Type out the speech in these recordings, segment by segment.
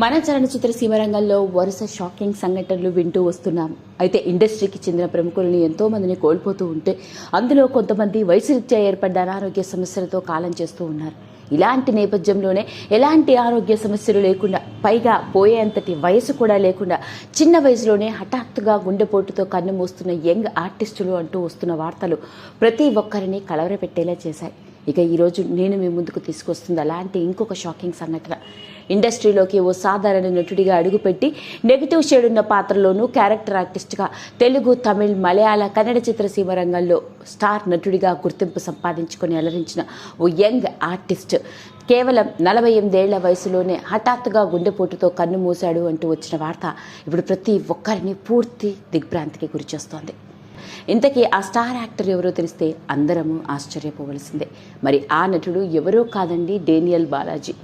మన చలనచిత్ర సీమరంగంలో వరుస షాకింగ్ సంఘటనలు వింటూ వస్తున్నాం. అయితే ఇండస్ట్రీకి చెందిన ప్రముఖులను ఎంతో మందిని కోల్పోతూ ఉంటే అందులో కొంతమంది వయసురీత్యా ఏర్పడ్డ అనారోగ్య సమస్యలతో కాలం చేస్తూ ఉన్నారు. ఇలాంటి నేపథ్యంలోనే ఎలాంటి ఆరోగ్య సమస్యలు లేకుండా పైగా పోయేంతటి వయసు కూడా లేకుండా చిన్న వయసులోనే హఠాత్తుగా గుండెపోటుతో కన్ను మూస్తున్న యంగ్ ఆర్టిస్టులు అంటూ వస్తున్న వార్తలు ప్రతి ఒక్కరిని కలవరపెట్టేలా చేశాయి. ఇక ఈరోజు నేను మీ ముందుకు తీసుకొస్తుంది అలాంటి ఇంకొక షాకింగ్ సంఘటన. ఇండస్ట్రీలోకి ఓ సాధారణ నటుడిగా అడుగుపెట్టి నెగిటివ్ షేడ్ ఉన్న పాత్రలోనూ క్యారెక్టర్ ఆర్టిస్ట్గా తెలుగు తమిళ్ మలయాళ కన్నడ చిత్రసీమ రంగంలో స్టార్ నటుడిగా గుర్తింపు సంపాదించుకొని అలరించిన ఓ యంగ్ ఆర్టిస్ట్. కేవలం నలభై ఎనిమిదేళ్ళ వయసులోనే హఠాత్తుగా గుండెపోటుతో కన్ను మూశాడు అంటూ వచ్చిన వార్త ఇప్పుడు ప్రతి ఒక్కరిని పూర్తి దిగ్భ్రాంతికి గురిచేస్తోంది. ఇంతకీ ఆ స్టార్ యాక్టర్ ఎవరో తెలిస్తే అందరము ఆశ్చర్యపోవలసిందే. మరి ఆ నటుడు ఎవరో కాదండి డేనియల్ బాలాజీ.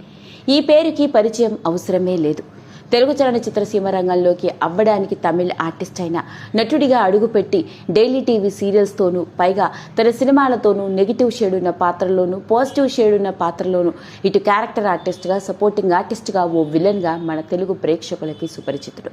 ఈ పేరుకి పరిచయం అవసరమే లేదు. తెలుగు చలనచిత్ర సీమ రంగంలోకి అవ్వడానికి తమిళ్ ఆర్టిస్ట్ అయిన నటుడిగా అడుగుపెట్టి డైలీ టీవీ సీరియల్స్తోనూ పైగా తన సినిమాలతోనూ నెగిటివ్ షేడ్ ఉన్న పాత్రలోనూ పాజిటివ్ షేడ్ ఉన్న పాత్రలోనూ ఇటు క్యారెక్టర్ ఆర్టిస్ట్గా సపోర్టింగ్ ఆర్టిస్ట్గా ఓ విలన్గా మన తెలుగు ప్రేక్షకులకి సుపరిచితుడు.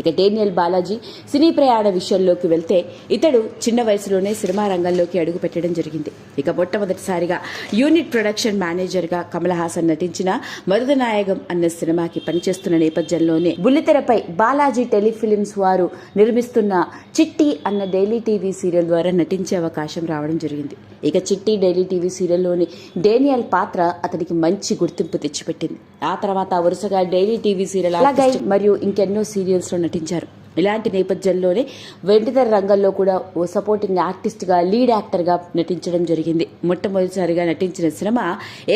ఇక డేనియల్ బాలాజీ సినీ ప్రయాణ విషయంలోకి వెళ్తే ఇతడు చిన్న వయసులోనే సినిమా రంగంలోకి అడుగు పెట్టడం జరిగింది. ఇక మొట్టమొదటిసారిగా యూనిట్ ప్రొడక్షన్ మేనేజర్గా కమల్ హాసన్ నటించిన మరుదనాయకం అన్న సినిమాకి పనిచేస్తున్న నేపథ్యంలోనే బుల్లితెరపై బాలాజీ టెలిఫిలిమ్స్ వారు నిర్మిస్తున్న చిట్టి అన్న డైలీ టీవీ సీరియల్ ద్వారా నటించే అవకాశం రావడం జరిగింది. ఇక చిట్టి డైలీ టీవీ సీరియల్లోని డేనియల్ పాత్ర అతనికి మంచి గుర్తింపు తెచ్చిపెట్టింది. ఆ తర్వాత వరుసగా డైలీ టీవీ సీరియల్ అలాగే మరియు ఇంకెన్నో సీరియల్స్ నటించారు. ఇలాంటి నేపథ్యంలోనే వెండితెర రంగంలో కూడా ఓ సపోర్టింగ్ ఆర్టిస్ట్గా లీడ్ యాక్టర్గా నటించడం జరిగింది. మొట్టమొదటిసారిగా నటించిన సినిమా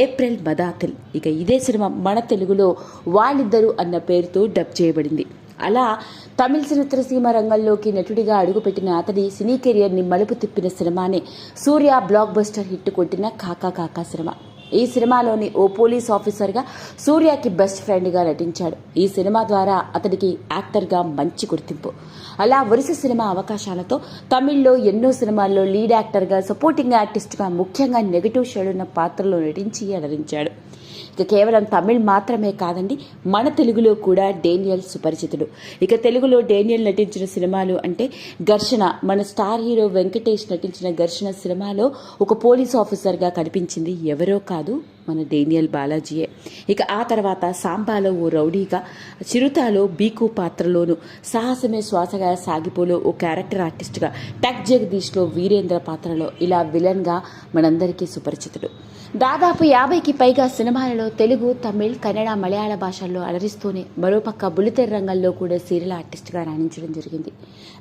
ఏప్రిల్ మదాతిల్. ఇక ఇదే సినిమా మన తెలుగులో వాళ్ళిద్దరు అన్న పేరుతో డబ్ చేయబడింది. అలా తమిళ చిత్రసీమ రంగంలోకి నటుడిగా అడుగుపెట్టిన అతడి సినీ కెరియర్ని మలుపు తిప్పిన సినిమానే సూర్య బ్లాక్ బస్టర్ హిట్ కొట్టిన కాకా కాకా సినిమా. ఈ సినిమాలోని ఓ పోలీస్ ఆఫీసర్గా సూర్యకి బెస్ట్ ఫ్రెండ్గా నటించాడు. ఈ సినిమా ద్వారా అతనికి యాక్టర్గా మంచి గుర్తింపు. అలా వరుస సినిమా అవకాశాలతో తమిళ్ళో ఎన్నో సినిమాల్లో లీడ్ యాక్టర్గా సపోర్టింగ్ ఆర్టిస్ట్గా ముఖ్యంగా నెగిటివ్ షేడ్ ఉన్న పాత్రలో నటించి అలరించాడు. ఇక కేవలం తమిళ్ మాత్రమే కాదండి మన తెలుగులో కూడా డేనియల్ సుపరిచితుడు. ఇక తెలుగులో డేనియల్ నటించిన సినిమాలు అంటే ఘర్షణ మన స్టార్ హీరో వెంకటేష్ నటించిన ఘర్షణ సినిమాలో ఒక పోలీస్ ఆఫీసర్గా కనిపించింది ఎవరో కాదు మన డేనియల్ బాలాజీయే. ఇక ఆ తర్వాత సాంబాలో ఓ రౌడీగా చిరుతాలో బీకు పాత్రలోను సాహసమే శ్వాసగా సాగిపోలో ఓ క్యారెక్టర్ ఆర్టిస్ట్గా టక్ జగదీష్లో వీరేంద్ర పాత్రలో ఇలా విలన్గా మనందరికీ సుపరిచితుడు. దాదాపు యాభైకి పైగా సినిమాలలో తెలుగు తమిళ్ కన్నడ మలయాళ భాషల్లో అలరిస్తూనే మరోపక్క బుల్లితెర రంగంలో కూడా సీరియల్ ఆర్టిస్ట్గా రాణించడం జరిగింది.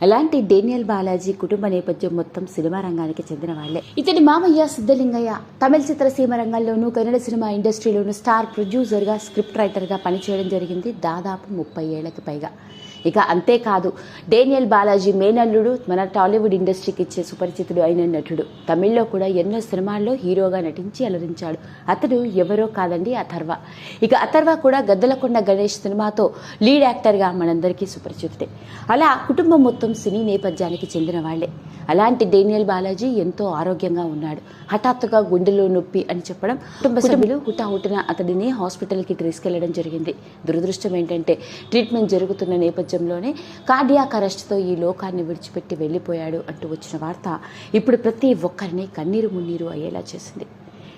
అలాంటి డేనియల్ బాలాజీ కుటుంబ నేపథ్యం మొత్తం సినిమా రంగానికి చెందిన వాళ్ళే ఇతడి మామయ్య సిద్ధలింగయ్య తమిళ చిత్రసీమ రంగంలోనూ కన్నడ సినిమా ఇండస్ట్రీలోనూ స్టార్ ప్రొడ్యూసర్గా స్క్రిప్ట్ రైటర్గా పనిచేయడం జరిగింది దాదాపు ముప్పై ఏళ్ళకు పైగా. ఇక అంతేకాదు డేనియల్ బాలాజీ మేనల్లుడు మన టాలీవుడ్ ఇండస్ట్రీకి ఇచ్చే సుపరిచితుడు అయిన నటుడు. తమిళ్ళో కూడా ఎన్నో సినిమాల్లో హీరోగా నటించి అలరించాడు. అతడు ఎవరో కాదండి అథర్వ. ఇక అథర్వ కూడా గద్దలకొండ గణేష్ సినిమాతో లీడ్ యాక్టర్గా మనందరికీ సుపరిచితుడే. అలా కుటుంబం మొత్తం సినీ నేపథ్యానికి చెందిన వాళ్ళే. అలాంటి డేనియల్ బాలాజీ ఎంతో ఆరోగ్యంగా ఉన్నాడు. హఠాత్తుగా గుండెలో నొప్పి అని చెప్పడం కుటుంబ సభ్యులు హుటాహుటిన అతడిని హాస్పిటల్కి తీసుకెళ్ళడం జరిగింది. దురదృష్టం ఏంటంటే ట్రీట్మెంట్ జరుగుతున్న నేపథ్యంలోనే కార్డియాక్ అరెస్ట్తో ఈ లోకాన్ని విడిచిపెట్టి వెళ్ళిపోయాడు అంటూ వచ్చిన వార్త ఇప్పుడు ప్రతి ఒక్కరిని కన్నీరు మున్నీరు అయ్యేలా చేసింది.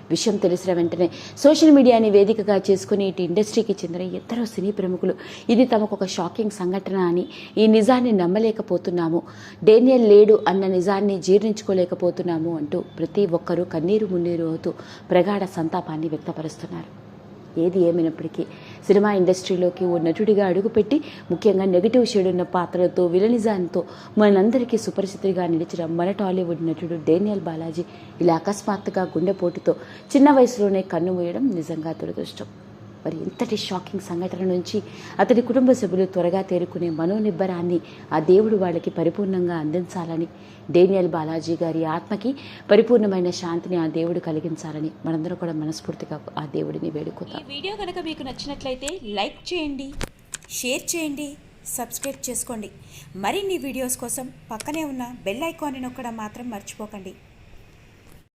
విషయం తెలిసిన వెంటనే సోషల్ మీడియాని వేదికగా చేసుకుని ఇటు ఇండస్ట్రీకి చెందిన ఇద్దరు సినీ ప్రముఖులు ఇది తమకు ఒక షాకింగ్ సంఘటన అని ఈ నిజాన్ని నమ్మలేకపోతున్నాము. డేనియల్ లేడు అన్న నిజాన్ని జీర్ణించుకోలేకపోతున్నాము అంటూ ప్రతి ఒక్కరూ కన్నీరు మున్నీరు అవుతూ ప్రగాఢ సంతాపాన్ని వ్యక్తపరుస్తున్నారు. ఏది ఏమైనప్పటికీ సినిమా ఇండస్ట్రీలోకి ఓ నటుడిగా అడుగుపెట్టి ముఖ్యంగా నెగిటివ్ షేడ్ ఉన్న పాత్రలతో విలనిజాన్తో మనందరికీ సుపరిచితుడిగా నిలిచిన మన టాలీవుడ్ నటుడు డేనియల్ బాలాజీ ఇలా అకస్మాత్తుగా గుండెపోటుతో చిన్న వయసులోనే కన్ను మూయడం నిజంగా దురదృష్టం. మరి ఇంతటి షాకింగ్ సంఘటన నుంచి అతడి కుటుంబ సభ్యులు త్వరగా తేరుకునే మనోనిబ్బరాన్ని ఆ దేవుడు వాళ్ళకి పరిపూర్ణంగా అందించాలని డేనియల్ బాలాజీ గారి ఆత్మకి పరిపూర్ణమైన శాంతిని ఆ దేవుడు కలిగించాలని మనందరం కూడా మనస్ఫూర్తిగా ఆ దేవుడిని వేడుకుందాం. ఈ వీడియో కనుక మీకు నచ్చినట్లయితే లైక్ చేయండి షేర్ చేయండి సబ్స్క్రైబ్ చేసుకోండి. మరిన్ని వీడియోస్ కోసం పక్కనే ఉన్న బెల్ ఐకాన్ని నొక్కడం మాత్రం మర్చిపోకండి.